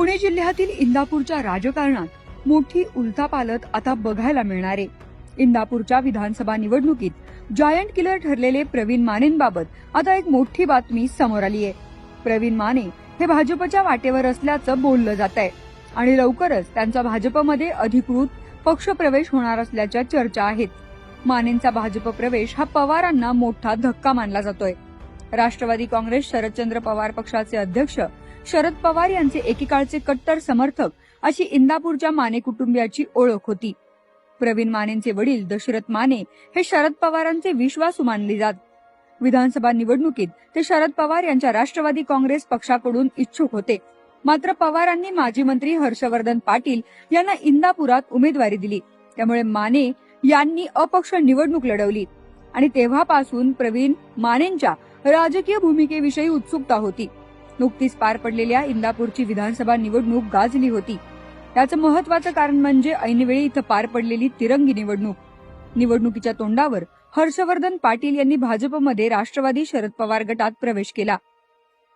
पुणे जिल्ह्यातील इंदापूरच्या राजकारणात मोठी उलथापालत आता बघायला मिळणार. आहे इंदापूरच्या विधानसभा निवडणुकीत जायंट किलर ठरलेले प्रवीण मानेंबाबत आता एक मोठी बातमी समोर आली आहे. प्रवीण माने हे भाजपच्या वाटेवर असल्याचं बोललं जात आहे आणि लवकरच त्यांचा भाजपमध्ये अधिकृत पक्षप्रवेश होणार असल्याच्या चर्चा आहेत. मानेंचा भाजप प्रवेश हा पवारांना मोठा धक्का मानला जातोय. राष्ट्रवादी काँग्रेस शरदचंद्र पवार पक्षाचे अध्यक्ष शरद पवार यांचे एकेकाळचे कट्टर समर्थक अशी इंदापूरच्या माने कुटुंबियाची ओळख होती. प्रवीण मानेंचे वडील दशरथ माने हे शरद पवारांचे विश्वासू मानले जात. विधानसभा निवडणुकीत ते शरद पवार यांच्या राष्ट्रवादी काँग्रेस पक्षाकडून इच्छुक होते. मात्र पवारांनी माजी मंत्री हर्षवर्धन पाटील यांना इंदापुरात उमेदवारी दिली. त्यामुळे माने यांनी अपक्ष निवडणूक लढवली. आणि तेव्हापासून प्रवीण मानेंच्या राजकीय भूमिकेविषयी उत्सुकता होती. नुकतीच पार पडलेल्या इंदापूरची विधानसभा निवडणूक गाजली होती. त्याचं महत्वाचं कारण म्हणजे ऐनवेळी इथं पार पडलेली तिरंगी निवडणूक. निवडणुकीच्या तोंडावर हर्षवर्धन पाटील यांनी भाजपमध्ये राष्ट्रवादी शरद पवार गटात प्रवेश केला.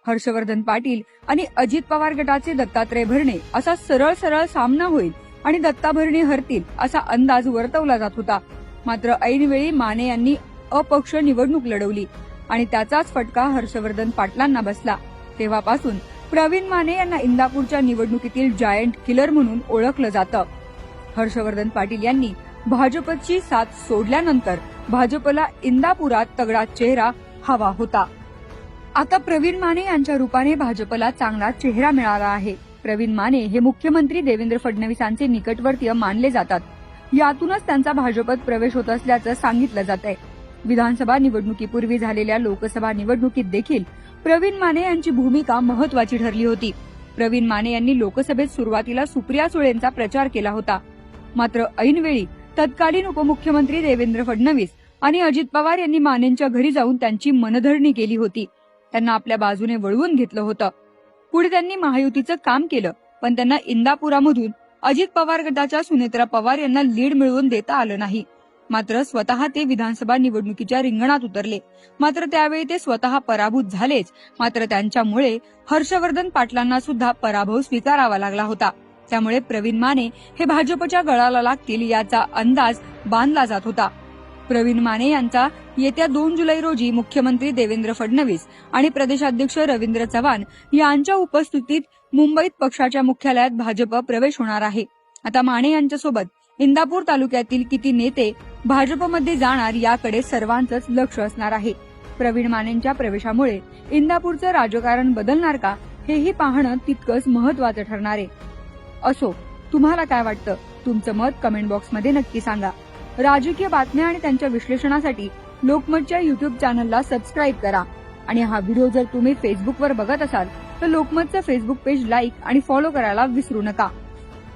हर्षवर्धन पाटील आणि अजित पवार गटाचे दत्तात्रय भरणे असा सरळ सरळ सामना होईल आणि दत्ता भरणे हरतील असा अंदाज वर्तवला जात होता. मात्र ऐनवेळी माने यांनी अपक्ष निवडणूक लढवली आणि त्याचाच फटका हर्षवर्धन पाटलांना बसला. तेव्हापासून प्रवीण माने यांना इंदापूरच्या निवडणुकीतील जायंट किलर म्हणून ओळखलं जातं. हर्षवर्धन पाटील यांनी भाजपची साथ सोडल्यानंतर भाजपला इंदापुरात तगडा चेहरा हवा होता. आता प्रवीण माने यांच्या रूपाने भाजपला चांगला चेहरा मिळाला आहे. प्रवीण माने हे मुख्यमंत्री देवेंद्र फडणवीसांचे निकटवर्तीय मानले जातात. यातूनच त्यांचा भाजपत प्रवेश होत असल्याचं सांगितलं जात आहे विधानसभा निवडणुकीपूर्वी झालेल्या लोकसभा निवडणुकीत देखील प्रवीण माने यांची भूमिका महत्वाची ठरली होती. प्रवीण माने यांनी लोकसभेत सुरुवातीला सुप्रिया सुळेंचा प्रचार केला होता. मात्र ऐनवेळी तत्कालीन उपमुख्यमंत्री देवेंद्र फडणवीस आणि अजित पवार यांनी मानेंच्या घरी जाऊन त्यांची मनधरणी केली होती. त्यांना आपल्या बाजूने वळवून घेतलं होतं. पुढे त्यांनी महायुतीचं काम केलं पण त्यांना इंदापुरामधून अजित पवार गटाच्या सुनेत्रा पवार यांना लीड मिळवून देता आलं नाही. मात्र स्वतः ते विधानसभा निवडणुकीच्या रिंगणात उतरले. मात्र त्यावेळी ते स्वतः पराभूत झालेच. मात्र त्यांच्यामुळे हर्षवर्धन पाटलांना सुद्धा पराभव स्वीकारावा लागला होता. त्यामुळे प्रवीण माने हे भाजपच्या गळाला लागतील याचा अंदाज बांधला जात होता. प्रवीण माने यांचा येत्या दोन जुलै रोजी मुख्यमंत्री देवेंद्र फडणवीस आणि प्रदेशाध्यक्ष रवींद्र चव्हाण यांच्या उपस्थितीत मुंबईत पक्षाच्या मुख्यालयात भाजप प्रवेश होणार आहे. आता माने यांच्यासोबत इंदापूर तालुक्यातील किती नेते भाजपमध्ये जाणार याकडे सर्वांचंच लक्ष असणार आहे. प्रवीण मानेंच्या प्रवेशामुळे इंदापूरचं राजकारण बदलणार का हेही पाहणं तितकंच महत्वाचं ठरणार आहे. असो तुम्हाला काय वाटतं? तुमचं मत कमेंट बॉक्समध्ये नक्की सांगा. राजकीय बातम्या आणि त्यांच्या विश्लेषणासाठी लोकमतच्या युट्यूब चॅनलला सबस्क्राईब करा. आणि हा व्हिडिओ जर तुम्ही फेसबुकवर बघत असाल तर लोकमतचं फेसबुक पेज लाईक आणि फॉलो करायला विसरू नका.